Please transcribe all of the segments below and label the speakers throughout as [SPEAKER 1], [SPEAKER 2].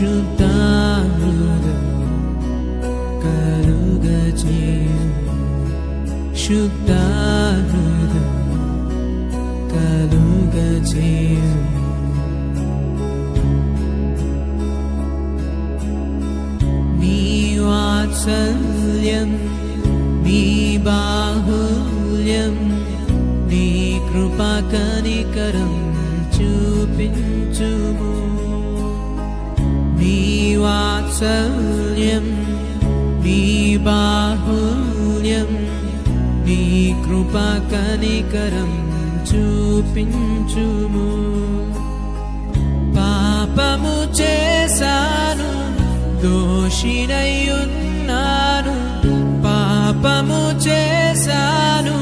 [SPEAKER 1] శుద్ధానుడు కలుగ శుద్ధానుడు కలుగ నీ వాత్సల్యం నీ బాహుల్యం నీ కృపా కనికరం చూపించుము వాత్సల్యం నీ బాహుల్యం నీ కృపా కనికరం చూపించుము పాపము చేశాను దోషినయ్యున్నాను పాపము చేశాను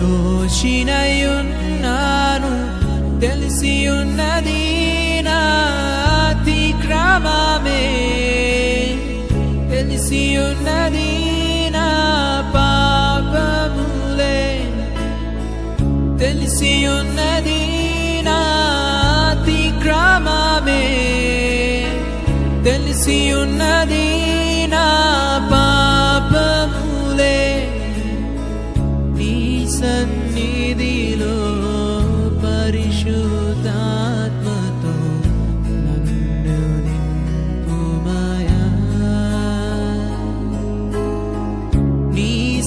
[SPEAKER 1] దోషినయ్యున్నాను తెలిసి ఉన్నది తెలిసి నా పాపములే తెలిసి నా అతిక్రమమే నా పాపములే నీ సన్నిధి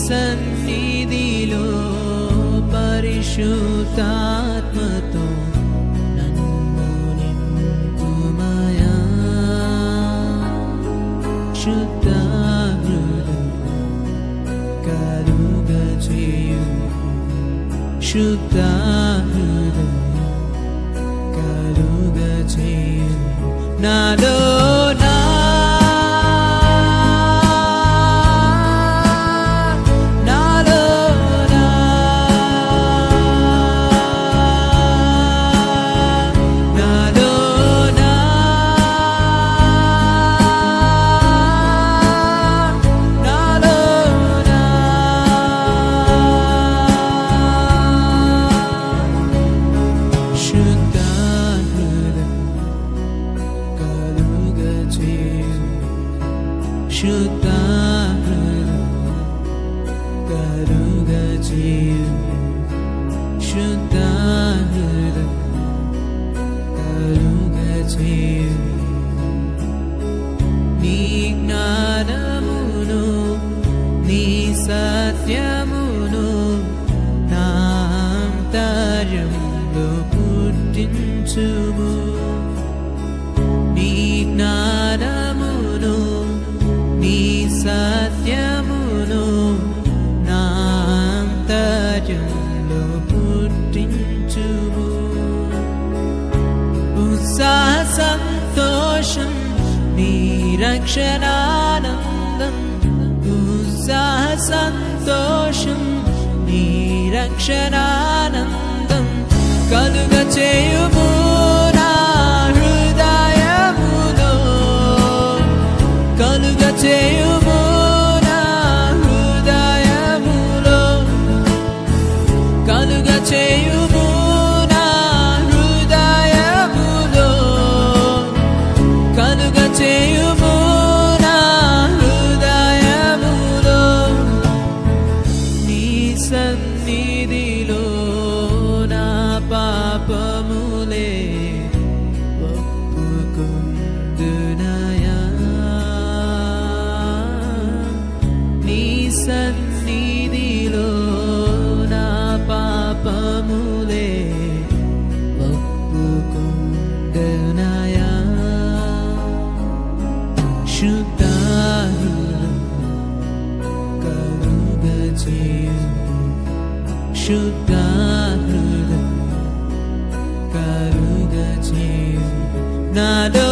[SPEAKER 1] సన్నిధిలో పరిశుతాత్మతో నన్ను నింపుమయా. శుద్ధ హృదయం కలుగ చేయు శుద్ధ కలుగ చేయు నాలో సత్యమును నా అంతర్యంలో పుట్టించుము. సంతోషం నీరక్షరానందం ఉత్సాహ సంతోషం నీరక్షరానందం కలుగ చేయుము సన్నిధిలో నా పాపములే ఒప్పుకుందునయా శుద్ధ కరుగ కలుగ చేయు శుద్ధ హృదయం నాలో